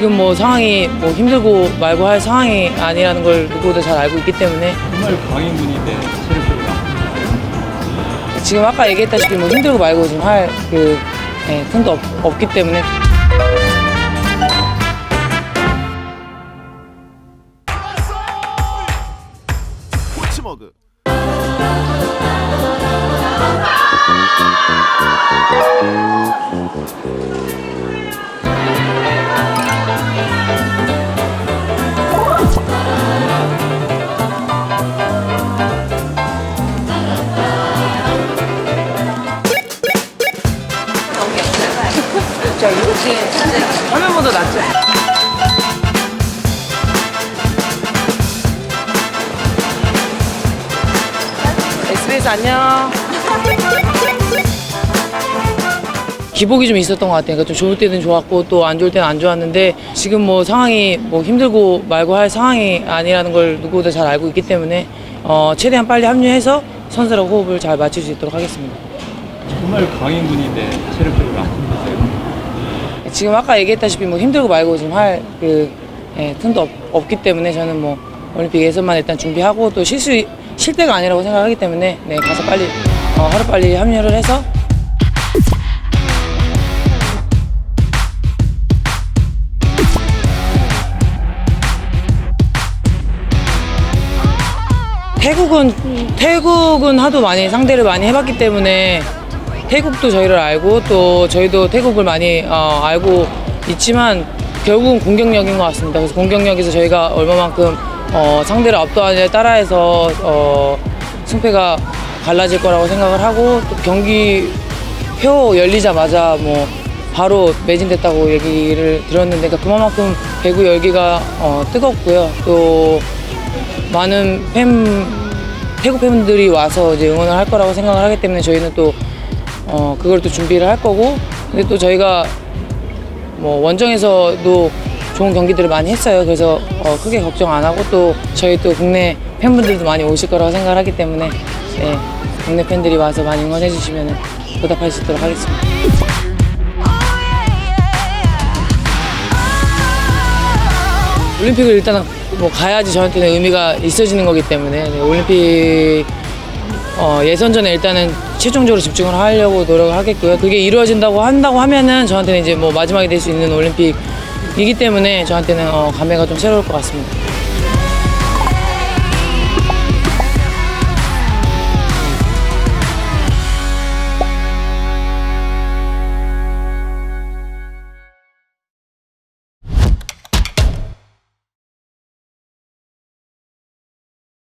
지금 뭐 상황이 뭐 힘들고 말고 할 상황이 아니라는 걸 누구보다 잘 알고 있기 때문에. 정말 광인군인데 체력적으로 지금 아까 얘기했다시피 뭐 힘들고 말고 지금 할그 예, 틈도 없, 없기 때문에. 포치머그 자 이렇게 화면보다 낫죠? SBS 안녕. 기복이 좀 있었던 것 같아요. 그러니까 좀 좋을 때는 좋았고 또 안 좋을 때는 안 좋았는데 지금 뭐 상황이 뭐 힘들고 말고 할 상황이 아니라는 걸 누구보다 잘 알고 있기 때문에 어, 최대한 빨리 합류해서 선수랑 호흡을 잘 맞출 수 있도록 하겠습니다. 정말 광인군인데 체력적으로 안 힘드세요? 지금 아까 얘기했다시피 뭐 힘들고 말고 지금 할그 예, 틈도 없, 없기 때문에 저는 뭐 올림픽 예선만 일단 준비하고 또 실수 쉴 때가 아니라고 생각하기 때문에 네 가서 빨리 어, 하루 빨리 합류를 해서. 태국은 태국은 하도 많이 상대를 많이 해봤기 때문에 태국도 저희를 알고 또 저희도 태국을 많이 어, 알고 있지만 결국은 공격력인 것 같습니다. 그래서 공격력에서 저희가 얼마만큼 어, 상대를 압도하느냐에 따라서 어, 승패가 갈라질 거라고 생각을 하고 또 경기 표 열리자마자 뭐 바로 매진됐다고 얘기를 들었는데 그러니까 그만큼 배구 열기가 어, 뜨겁고요. 또 많은 팬 태국 팬분들이 와서 이제 응원을 할 거라고 생각을 하기 때문에 저희는 또 어, 그걸 또 준비를 할 거고 근데 또 저희가 뭐 원정에서도 좋은 경기들을 많이 했어요. 그래서 어, 크게 걱정 안 하고 또 저희 또 국내 팬분들도 많이 오실 거라고 생각을 하기 때문에 네, 국내 팬들이 와서 많이 응원해 주시면 보답할 수 있도록 하겠습니다. 올림픽을 일단은 뭐 가야지 저한테는 의미가 있어지는 거기 때문에 네, 올림픽 어, 예선전에 일단은 최종적으로 집중을 하려고 노력을 하겠고요. 그게 이루어진다고 한다고 하면은 저한테는 이제 뭐 마지막이 될 수 있는 올림픽이기 때문에 저한테는 어, 감회가 좀 새로울 것 같습니다.